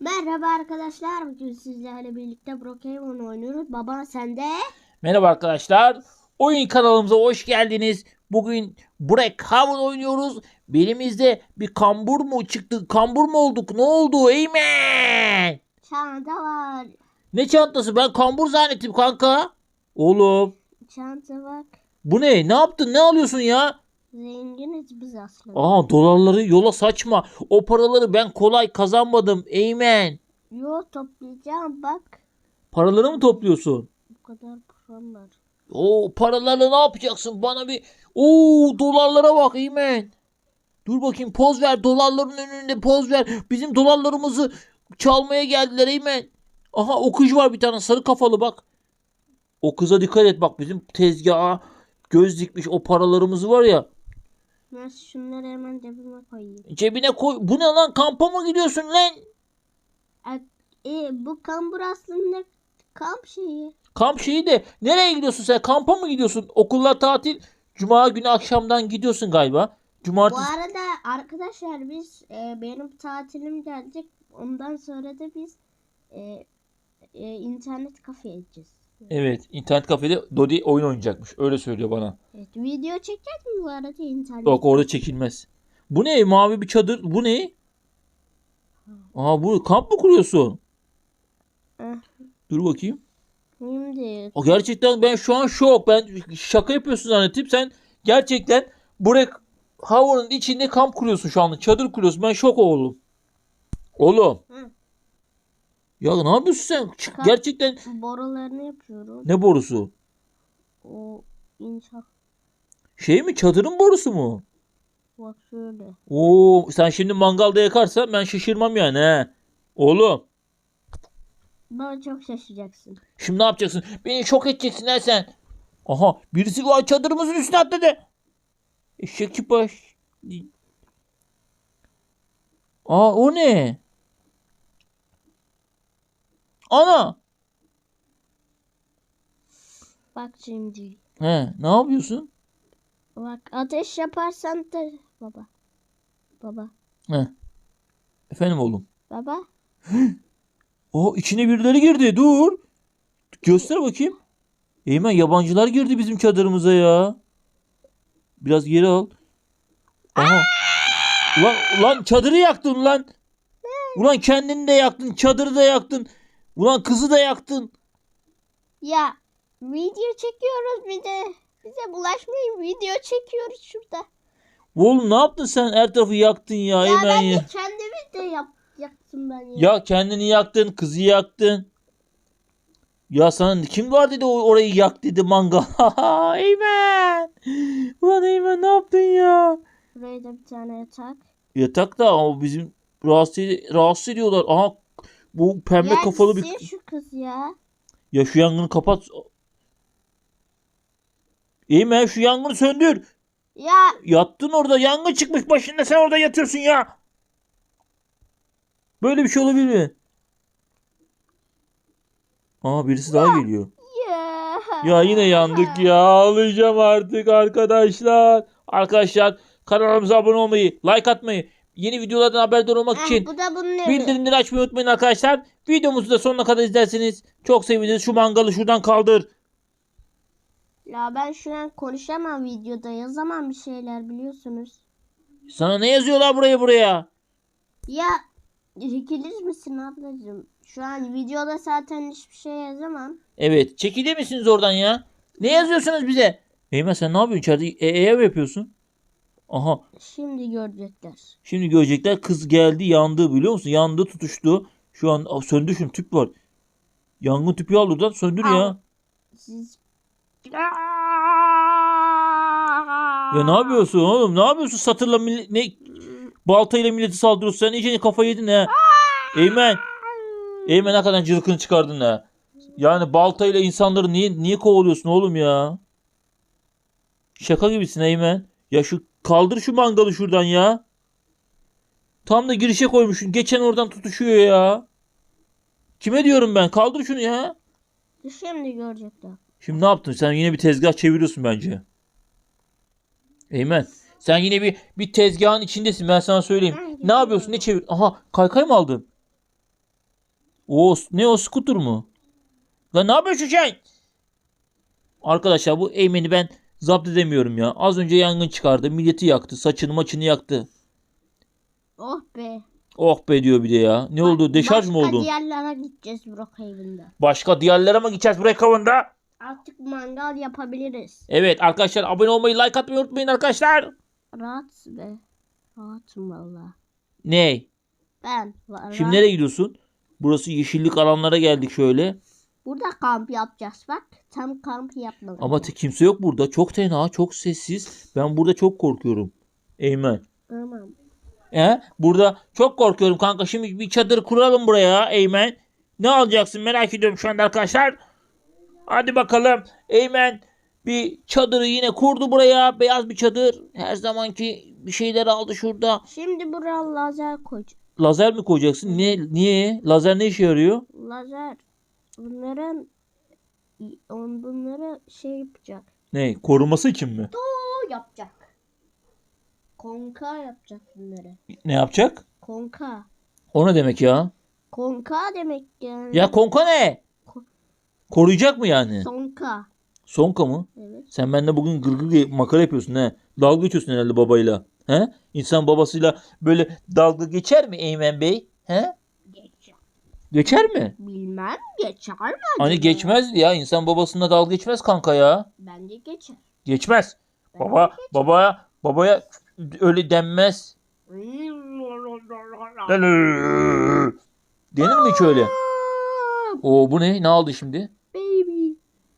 Merhaba arkadaşlar. Bugün sizlerle birlikte Brookhaven oynuyoruz. Baba sende. Merhaba arkadaşlar. Oyun kanalımıza hoş geldiniz. Bugün Brookhaven oynuyoruz. Belimizde bir kambur mu çıktı? Kambur mu olduk? Ne oldu? Eymen! Çanta var. Ne çantası? Ben kambur zannettim kanka. Oğlum. Çanta bak. Bu ne? Ne yaptın? Ne alıyorsun ya? Zenginiz biz aslında. Aa dolarları yola saçma. O paraları ben kolay kazanmadım. Eymen. Yo toplayacağım bak. Paraları mı topluyorsun? Bu kadar param var. O paralarla ne yapacaksın? Bana bir... Oo dolarlara bak Eymen. Dur bakayım poz ver. Dolarların önünde poz ver. Bizim dolarlarımızı çalmaya geldiler Eymen. Aha o kız var bir tane sarı kafalı bak. O kıza dikkat et bak bizim tezgaha göz dikmiş o paralarımızı var ya. Ben şunları hemen cebime koyayım. Cebine koy. Bu ne lan kampa mı gidiyorsun lan? E, bu kambur aslında kamp şeyi. Kamp şeyi de nereye gidiyorsun sen? Kampa mı gidiyorsun? Okullar tatil. Cuma günü akşamdan gidiyorsun galiba. Bu Cumartesi. arada arkadaşlar biz e, benim tatilim gelecek. Ondan sonra da biz e, e, internet kafeye gideceğiz. Evet, internet kafede Dodi oyun oynayacakmış. Öyle söylüyor bana. Evet, video çekeceğiz mi bu arada internet? Yok orada çekilmez. Bu ne? Mavi bir çadır. Bu ne? Aa bu kamp mı kuruyorsun? Dur bakayım. Şimdi O gerçekten ben şu an şok. Ben şaka yapıyorsun zannettim. Sen gerçekten buraya havanın içinde kamp kuruyorsun şu anda. Çadır kuruyorsun. Ben şok oldum. Oğlum. Hı. Ya ne yapıyorsun sen? Çık- Kamp- Gerçekten borularını yapıyorum. ne borusu? O inşaat Şey mi? Çadırın borusu mu? bak şöyle. Oo, sen şimdi mangalda yakarsan ben şaşırmam yani he. Oğlum, Bana çok şaşacaksın. şimdi ne yapacaksın? Beni şok edeceksin ha sen. Aha, birisi var çadırımızın üstüne atladı. Eşekçi baş. Aa, o ne? Ana. Bak şimdi. He, ne yapıyorsun? Bak ateş yaparsan da baba. Baba. He. Efendim oğlum. Baba. O içine birileri girdi. Dur. Göster bakayım. Eymen yabancılar girdi bizim çadırımıza ya. Biraz geri al. Aha. Ulan, ulan çadırı yaktın lan. Ulan kendini de yaktın. Çadırı da yaktın. Ulan kızı da yaktın. Ya video çekiyoruz bir de. Bize bulaşmayın video çekiyoruz şurada. Oğlum ne yaptın sen? Her tarafı yaktın ya, Ya ben ya. de kendimi de yap, yaktım ben ya. Ya kendini yaktın. Kızı yaktın. Ya sana kim var dedi orayı yak dedi mangal. Eymen. Ulan Eymen ne yaptın ya? Buraya da bir tane yatak. Yatak da o bizim rahatsız, rahatsız ediyorlar. Aha bu pembe ya kafalı bir... şu kız ya. Ya şu yangını kapat. Eymen şu yangını söndür. Ya Yattın orada yangın çıkmış başında sen orada yatıyorsun ya. Böyle bir şey olabilir mi? Aa birisi daha geliyor. ya. Ya yine yandık ya. Ağlayacağım artık arkadaşlar. Arkadaşlar kanalımıza abone olmayı, like atmayı, yeni videolardan haberdar olmak Ah, için bu da bunun evi. bildirimleri açmayı unutmayın arkadaşlar. Videomuzu da sonuna kadar izlerseniz çok seviniriz. Şu mangalı şuradan kaldır. Ya ben şu an konuşamam videoda yazamam bir şeyler biliyorsunuz. Sana ne yazıyorlar buraya buraya? Ya çekilir misin ablacığım? Şu an videoda zaten hiçbir şey yazamam. Evet çekilir misiniz oradan ya? Ne yazıyorsunuz bize? Eymen sen ne yapıyorsun içeride? E, ev yapıyorsun. Aha Şimdi görecekler. şimdi görecekler kız geldi yandı biliyor musun? Yandı tutuştu. Şu an Aa, söndü şimdi tüp var. Yangın tüpü al oradan söndür ya. Siz Ya ne yapıyorsun oğlum? Ne yapıyorsun satırla millet, ne baltayla milleti saldırıyorsun? Sen iyice kafayı yedin ha. Eymen. Eymen ne kadar cırkını çıkardın ha. Yani baltayla insanları niye niye kovalıyorsun oğlum ya? Şaka gibisin Eymen. Ya şu kaldır şu mangalı şuradan ya. Tam da girişe koymuşsun. Geçen oradan tutuşuyor ya. Kime diyorum ben? Kaldır şunu ya. Şimdi görecekler. Şimdi ne yaptın? Sen yine bir tezgah çeviriyorsun bence. Eymen. Sen yine bir bir tezgahın içindesin ben sana söyleyeyim. Ne yapıyorsun? Ne çevir? Aha kaykay mı aldın? O ne o skuter mu? Lan ne yapıyorsun sen? Arkadaşlar bu Eymen'i ben zapt edemiyorum ya. Az önce yangın çıkardı. Milleti yaktı. Saçını maçını yaktı. Oh be. Oh be diyor bir de ya. Ne oldu? Deşarj mı Başka oldun? diğerlere gideceğiz Brookhaven'da. Başka diyarlara mı gideceğiz buraya kavunda? Artık mangal yapabiliriz. Evet arkadaşlar abone olmayı like atmayı unutmayın arkadaşlar. Rahat be. Rahatım valla. Ne? Ben. Şimdi nereye gidiyorsun? Burası yeşillik alanlara geldik şöyle. Burada kamp yapacağız bak. Tam kamp yapmadık. Ama te- kimse yok burada. Çok tenha, çok sessiz. Ben burada çok korkuyorum. Eymen. Tamam. He? Burada çok korkuyorum kanka. Şimdi bir çadır kuralım buraya Eymen. Ne alacaksın merak ediyorum şu anda arkadaşlar. Hadi bakalım. Eymen bir çadırı yine kurdu buraya. Beyaz bir çadır. Her zamanki bir şeyler aldı şurada. Şimdi buraya lazer koyacağız. Lazer mi koyacaksın? Ne, niye? Lazer ne işe yarıyor? Lazer. Bunların on bunları şey yapacak. Ne? Koruması için mi? O yapacak. Konka yapacak bunları. Ne yapacak? Konka. O ne demek ya? Konka demek yani. Ya konka ne? Koruyacak mı yani? Sonka. Sonka mı? Evet. Sen benimle bugün gırgır makara yapıyorsun he. Dalga geçiyorsun herhalde babayla. He? İnsan babasıyla böyle dalga geçer mi Eymen Bey? He? Geçer. Geçer mi? Bilmem geçer mi? Hani geçmez ya. insan babasına dalga geçmez kanka ya. Bence geçer. Geçmez. Bence Baba babaya babaya öyle denmez. Denir mi hiç öyle? Oo bu ne? Ne aldı şimdi? Baby.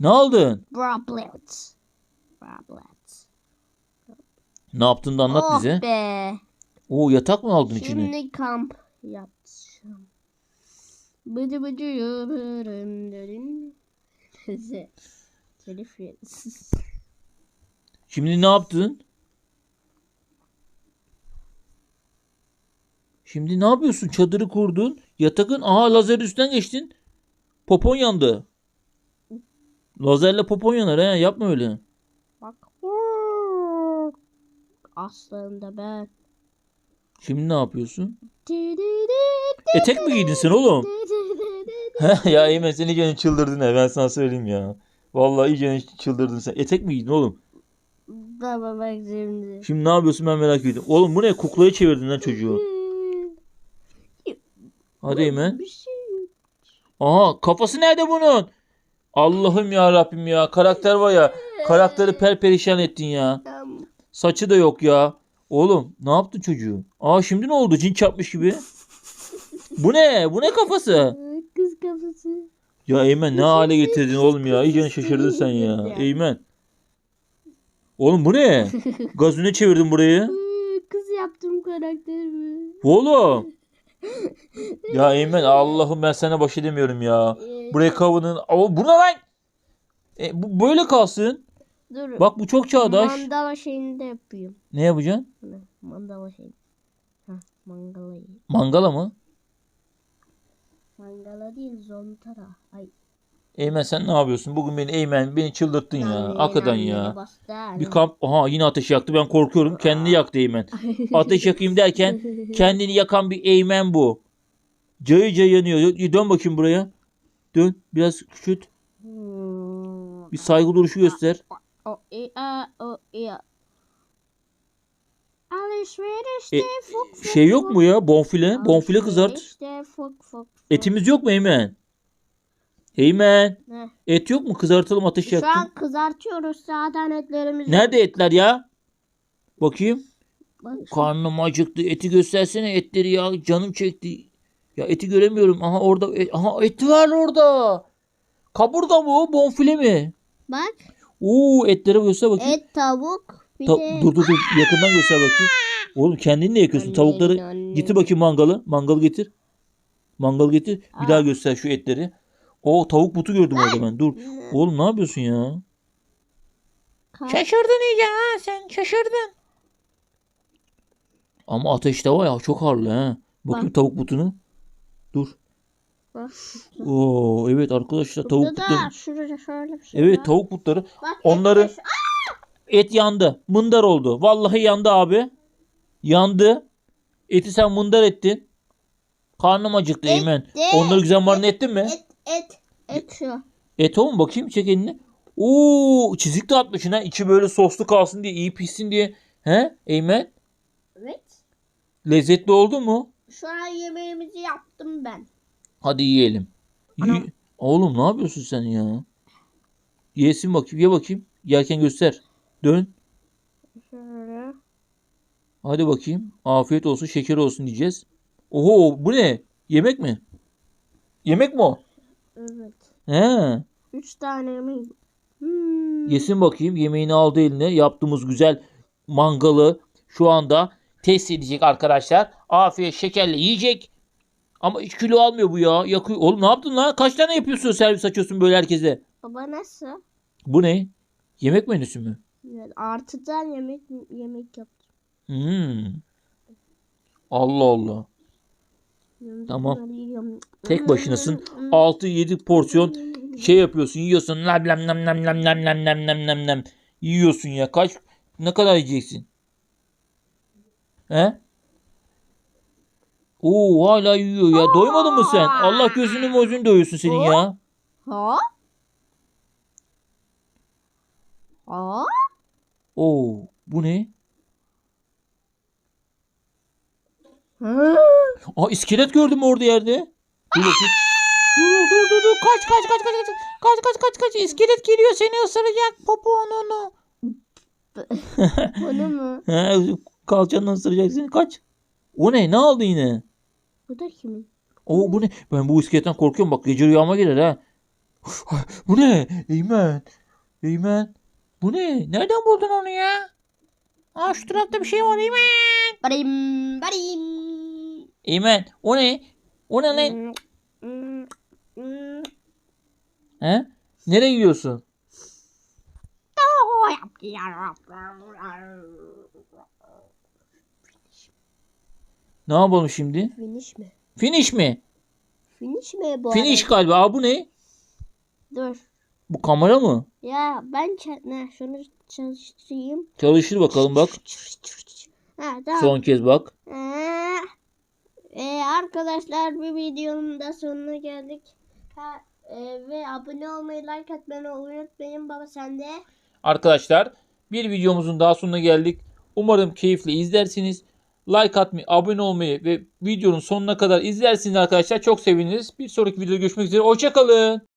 Ne aldın? Brablet. Brablet. Ne yaptığını da anlat oh bize. be. Oo yatak mı aldın içine? Şimdi kamp yapacağım. Bıcı bıcı yaparım derin. Telif. Şimdi ne yaptın? Şimdi ne yapıyorsun? Çadırı kurdun. Yatakın aha lazer üstten geçtin. Popon yandı. Lazerle popon yanar he. Yapma öyle. Bak. Aslında ben. Şimdi ne yapıyorsun? Etek mi giydin sen oğlum? ya Eymen sen iyice çıldırdın he. Ben sana söyleyeyim ya. Vallahi iyice çıldırdın sen. Etek mi giydin oğlum? Baba bak şimdi. Şimdi ne yapıyorsun ben merak ediyorum. Oğlum bu ne? Kuklaya çevirdin lan çocuğu. Hadi Eymen. Şey. Aha kafası nerede bunun? Allah'ım ya Rabbim ya. Karakter var ya. Karakteri perperişan ettin ya. Saçı da yok ya. Oğlum ne yaptın çocuğu? Aa şimdi ne oldu? Cin çarpmış gibi. Bu ne? Bu ne kafası? Kız kafası. Ya Eymen ne hale getirdin oğlum ya? İyice şaşırdın sen ya. Eymen. Oğlum bu ne? Gazüne çevirdin burayı. Kız yaptım karakterimi. Oğlum. Ya Eymen Allah'ım ben sana baş edemiyorum ya. Buraya kavunun. O bu ne lan? E, bu böyle kalsın. Dur. Bak bu çok çağdaş. Mandala şeyini de yapayım. Ne yapacaksın? Mandala şey. Hah mangala. Mangala mı? Mangala değil zontara. Ay. Eymen sen ne yapıyorsun? Bugün beni Eymen beni çıldırttın ya. Anneni, Hakikaten ya. bastı. Bir kamp aha yine ateş yaktı ben korkuyorum. Kendini yaktı Eymen. Ateş yakayım derken kendini yakan bir Eymen bu. Cayı cayı yanıyor. Dön bakayım buraya. Dön biraz küçült. Hmm. Bir saygı duruşu göster. İ a o i a. Alışverişte E, fok fok Şey yok mu ya? Bonfile. Bonfile kızart. Fok fok fok. Etimiz yok mu Eymen? Eymen. Ne? Et yok mu? Kızartalım ateş Şu yaktım. an kızartıyoruz sağdan etlerimizi. Nerede etler ya? Bakayım. Bak şu- Karnım acıktı. Eti göstersene etleri ya. Canım çekti. Ya eti göremiyorum. Aha orada. et- aha eti var orada. Kaburga mı? Bonfile mi? Bak Oo etlere göster bakayım. et tavuk bir Ta- de dur dur dur. Yakından göster bakayım. Oğlum kendin ne yakıyorsun? Anne, Tavukları anne. getir bakayım mangalı. Mangal getir. Mangal getir. Bir Aa. daha göster şu etleri. O tavuk butu gördüm orada ben. Dur. Oğlum ne yapıyorsun ya? Şaşırdın iyice ha sen şaşırdın. Ama ateşte var ya çok harlı ha. Bakayım Bak. tavuk butunu. Dur. Bak. Oo evet arkadaşlar tavuk Burada butları. da şurada şöyle bir şey Evet var. tavuk butları. Bak, onları- et başı- Et yandı. Mındar oldu. Vallahi yandı abi. Yandı. Eti sen mındar ettin. Karnım acıktı Et Eymen. de- Onları güzel marine ettin mi? Et et et şu. Et oğlum bakayım çek elini. Oo çizik de atmışsın ha. İçi böyle soslu kalsın diye iyi pişsin diye. He Eymen? Evet. Lezzetli oldu mu? Şu an yemeğimizi yaptım ben. Hadi yiyelim. Yi- Ana. Oğlum ne yapıyorsun sen ya? Yesin bakayım. Ye bakayım. Yerken göster. Dön. Şöyle. Hadi bakayım. Afiyet olsun, şeker olsun diyeceğiz. Oho bu ne? Yemek mi? Yemek mi o? Evet. He. Üç tane yemeğim. Hmm. Yesin bakayım. Yemeğini aldı eline. Yaptığımız güzel mangalı şu anda test edecek arkadaşlar. Afiyet şekerle yiyecek. Ama hiç kilo almıyor bu ya. Yakıyor. Oğlum ne yaptın lan? Kaç tane yapıyorsun servis açıyorsun böyle herkese? Baba nasıl? Bu ne? Yemek menüsü mü? Evet, artıdan yemek yemek yaptım. Hmm. Allah Allah. Tamam. Tek başınasın. 6-7 porsiyon şey yapıyorsun. Yiyorsun. Lam lam lam lam lam lam lam lam lam lam lam. Yiyorsun ya. Kaç ne kadar yiyeceksin? He? Oo hala yiyor ya. Doymadın mı sen? Allah gözünü gözünü doyursun senin ya. Ha? Ha? Oo bu ne? Aa iskelet gördüm orada yerde. Dur bakayım. Dur dur dur dur kaç kaç kaç kaç kaç kaç kaç kaç kaç iskelet geliyor seni ısıracak poponu. Bunu mu? He kalçandan ısıracak seni kaç. O ne ne aldı yine? Bu da kimin? O bu ne? Ben bu iskeletten korkuyorum bak gece rüyama gelir ha. Bu ne? Eymen. Eymen. Bu ne? Nereden buldun onu ya? Aa şu tarafta bir şey var Eymen. Barim barim. Eymen o ne? O ne lan? He? Nereye gidiyorsun? Oh, yaptı ya. Ne yapalım şimdi? Finish mi? Finish mi? Finish mi bu Finish arada? galiba. Aa bu ne? Dur. Bu kamera mı? Ya ben ne, şunu çalıştırayım. Çalışır bakalım bak. Ha tamam. Son kez bak. Ee, e, arkadaşlar bir videonun da sonuna geldik. Ha, e, ve abone olmayı, like atmayı unutmayın. Baba sen de. Arkadaşlar bir videomuzun daha sonuna geldik. Umarım keyifle izlersiniz. Like atmayı, abone olmayı ve videonun sonuna kadar izlersiniz arkadaşlar. Çok seviniriz. Bir sonraki videoda görüşmek üzere. Hoşçakalın.